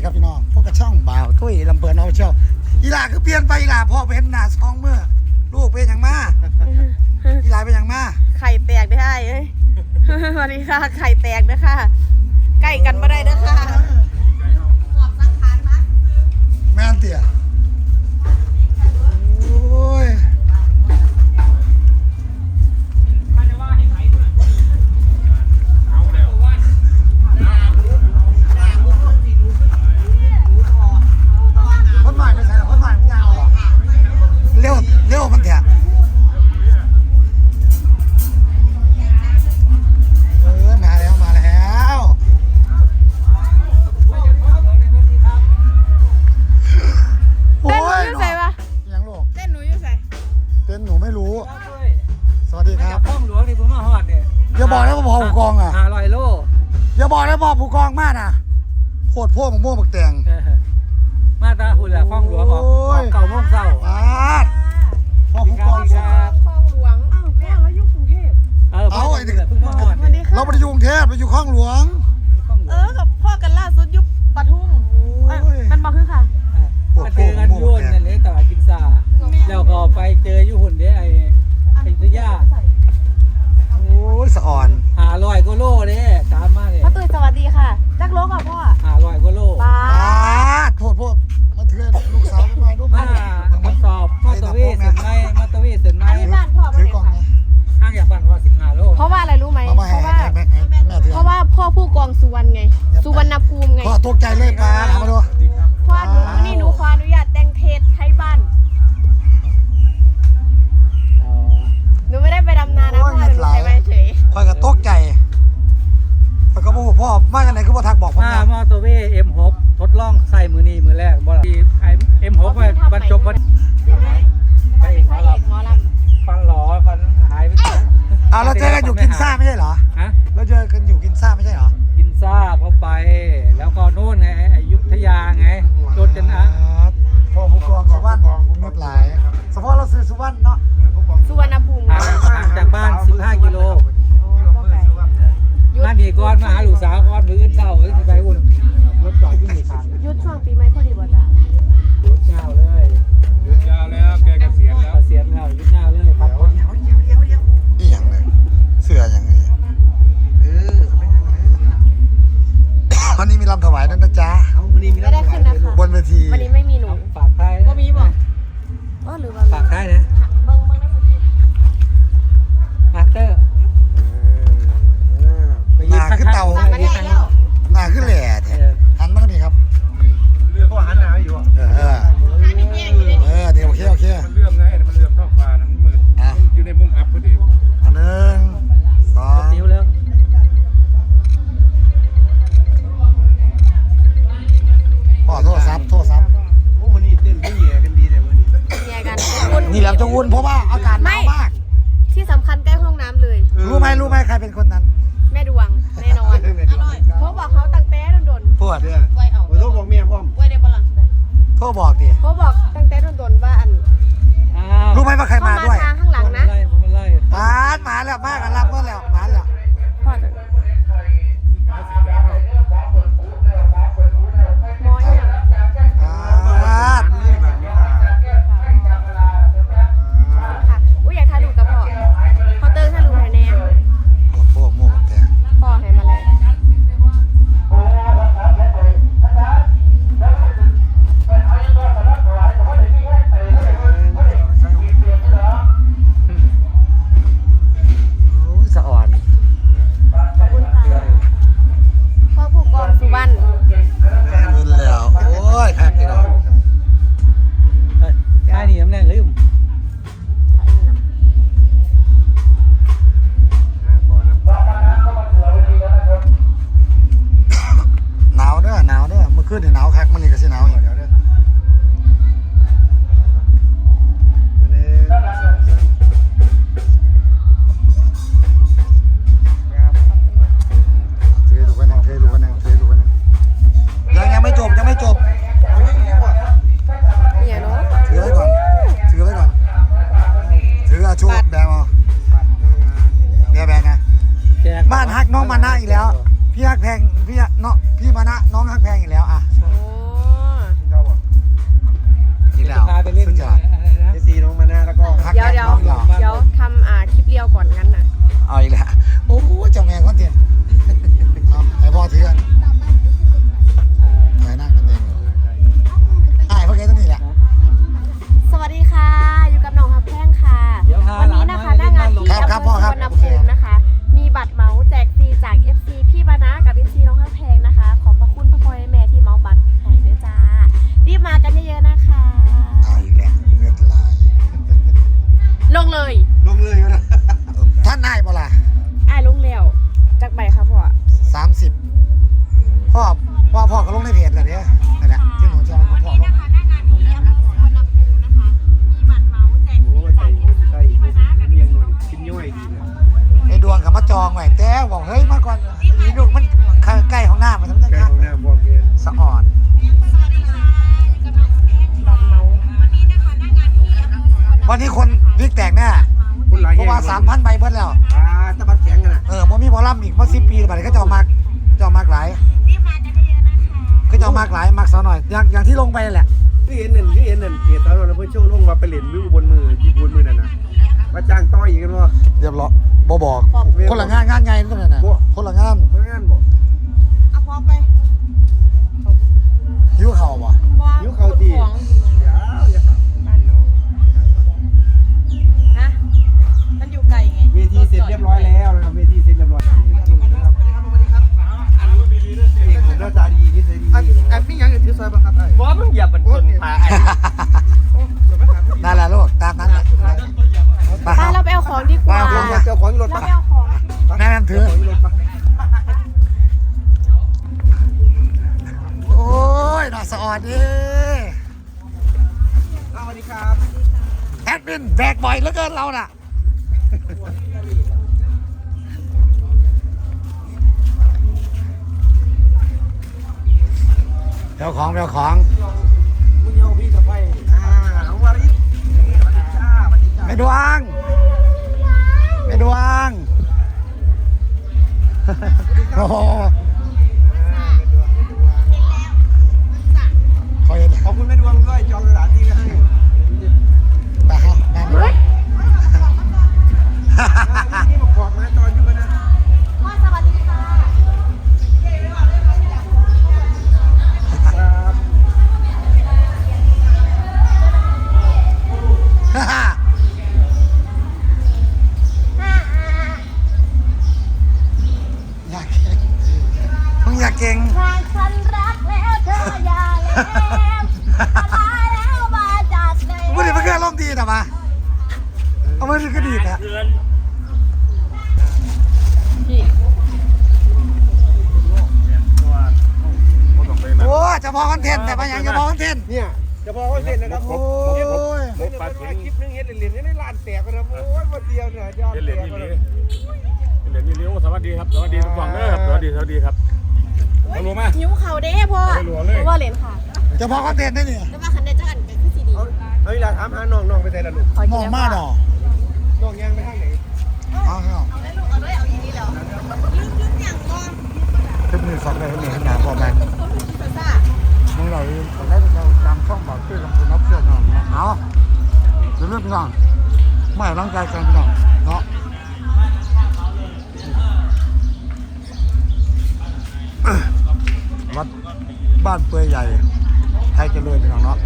ดีครับพี่น้องพวกกระช่องบ่าวตุ้ยลำเบิร์นเอาเชียวอีหลาคือเปลี่ยนไปอีหลาพ่อเป็นหน้าซองเมื่อลูกเป็นอย่างมาอีหลาเป็นอย่างมาไข่แตกได้อเอ้ยสวัสดีค่ะ ไข่แตกเด้อค่ะใกล้กันไม่ได้เด้อค่ะหอบสังขารมาแม่นเตี่ย ต้นหนูไม่รู้ สวัสดีคมารัจาบกห้องหลวงนี่ผมมาฮอดเนี่ยอย่าบอกนะว่าพอผู้กองอะ ห้าร้อยโลอย่าบอกนะว่าผู้กองมากนะโคตรพวกมะม่วงบักแตง เออมาตาหุ่นแหละห้องหลวงออกโอ้ออยกเก่าโมงเศร้าปาดพ่อผู้กองสวัสดีครับคลองหลวงอ้าวแม่แล้วอยู่กรุงเทพเออเอาไอ้เด็ก เพิ่งมาฮอดสวัสดีเนี่ยค่ะเราไปอยู่กรุงเทพไปอยู่ข้องหลวง ห้องหลเอวองกับพ่อกันล่าสุดอยุบปทุมเอ้ยมันบอกคือค่ะมาเจอกันยุ่นนั่นเลยตลาดกินซา แล้วก็ไปเจอยุ่นเด้ไอ้ไอ้ตุย่าโอ้ยสะอ่อนหาร้อยกว่าโลเด้ตามมาเนี่ยพ่อตุ้ยสวัสดีค่ะ จักรโลกับพ่อหาร้อยกว่าโลป้าปาดโทษโทษมาเถื่อนลูกสาวไปมาดูมาทดสอบมอเตอร์เวย์เส้นไหมมอเตอร์เวย์เส้นไหมอันนี้บ้านพ่อถืไม่อได้กล่องค่ะนะห้างอยากปั่นพอสิบห้าโลเพราะว่าอะไรรู้ไหมมามาเพแห่ราะว่าแม่แม่แม่เถื่อเพราะว่าพ่อผู้กองสุวรรณไง สุวรรณภูมิไงพ่อตกใจเลยปาดเอามาดูพ่อหนูนี่หนู บอกผมมานะมอเตอร์เวย์ M6 ทดลองใส่มือนี้มือแรกบ่ล่ะที่ไอ้ M6 มาบรรจบพอดีไปเอกหมอลำหมอลฟันหลอฟันหายไปอ้าวเราเจอกันอยู่กินซ่าไม่ใช่เหรอฮะ เราเจอกันอยู่กินซ่า หรื มรู้ไหมใครเป็นคนนั้นแม่ดวงแน่นอนเพราะบอกเขาตั้งแต่โดนพวดเนี่ยๆไว้เอาขอโทษบอกเมียพ่อมไว้ได้บ่ล่ะโทรบอกดิเขาบอก พ่อพ่อพ่อก็ลงในเพจแหละเนี่ยนั่นแหละที่หนูชอบของพ่อลงไอ้ดวงกับมาจองไว้แต่บอกเฮ้ยมาก่อนมีลูกมันใกล้ของหน้ามัทั้งนั้ใกล้ของหน้าบอกเอยสะอ่อนวันนี้คนวิกแตกแน่เพราะว่าสามพันใบเพิ่นแล้วอ่าตะบัดแข่งกันนะเออมมีบอลลัมอีกมาสิปีบัดนี้ก็จะออกมาจะออกมาหลาย ก็จะเอามากหลายมากสาวหน่อย อย่างอย่างที่ลงไปนั่นแหละ ที่เห็นนั่นที่เห็นนั่นเพจตอนนั้นเพิ่นโชว์ลงว่าไปเล่นวิวบนมือที่บนมือนั่นน่ะว่าจ้างต้อยอีกกันว่าเรียบร้อยบ่บอก คนละงานงานไงนั่นน่ะบ่ คนละงานเพิ่นงานบ่เอาพอไปหิวเข่าวบ่หิวข้าวตีของ ของดีกว่าไปเอาของเจ้าของรถเราปะไปเอาของแม่นั่นถือ ของรถปะโอ้ยน่าสะออดดิสวัสดีครับ แอดมินแบกบ่อยเหลือเกินเราน่ะ เดี๋ยวของเดี๋ยวของมึงเอาพี่กับไปอ่าน้องวาริสสวัสดีจ้าสวัสดีจ้า ไม่ดวง โอ้ เก่งใครฉันรักแล้วเธออย่าแล้วตายแล้วมาจากไหนมึงดิมันก็อารมณ์ดีนะมาเอามันก็ดีนะพี่โอ้เจะพอคอนเทนต์แต่มาอย่างเจะพอคอนเทนต์เนี่ยจะพอว่าเสร็จนะครับโอ้ยเฮ้ยเดี๋ยวมันว่าคลิปนึงเฮ็ดเหรียญๆนี่ลานแตกกันนะโอ้ยวันเดียวเนี่ยยอดเหรียญแตกนี่กันเหเลรียยญเหรียญนี่เหรียญสวัสดีครับสวัสดีทุกฝั่งเด้อครับสวัสดีสวัสดีครับ เอาลงมาหิวเขาเด้พ่อไปหลวงเลย เพราะว่าเหรียญค่ะเจะพอคอนเทนต์ได้เนี่ยแต่ว่าคันได้จักอันก็คือสีดีเอาเอาเวลาถามหาน้องน้องไปไหนล่ะลูกขอมกิองนมากหดน่ออยน้องยังไปทางไหนเอาเอาเอาได้ลูกเอาด้วยเอาอย่างนี้แล้วยืมยืมอย่างก่อนขึ้นมือสักเลยนี่ขนาดพอแมนซ่าซ่ามึงเราตอนแรกเราจำช่องบอกชื่อลำพูนนับเสื้อหน่อยนะเอาเดี๋ยวเรื่องพี่น้องไม่ร่างกายกันพี่น้องเนาะ วัดบ้านเปื่อยใหญ่ไทยเจริญพี่น้องเนาะ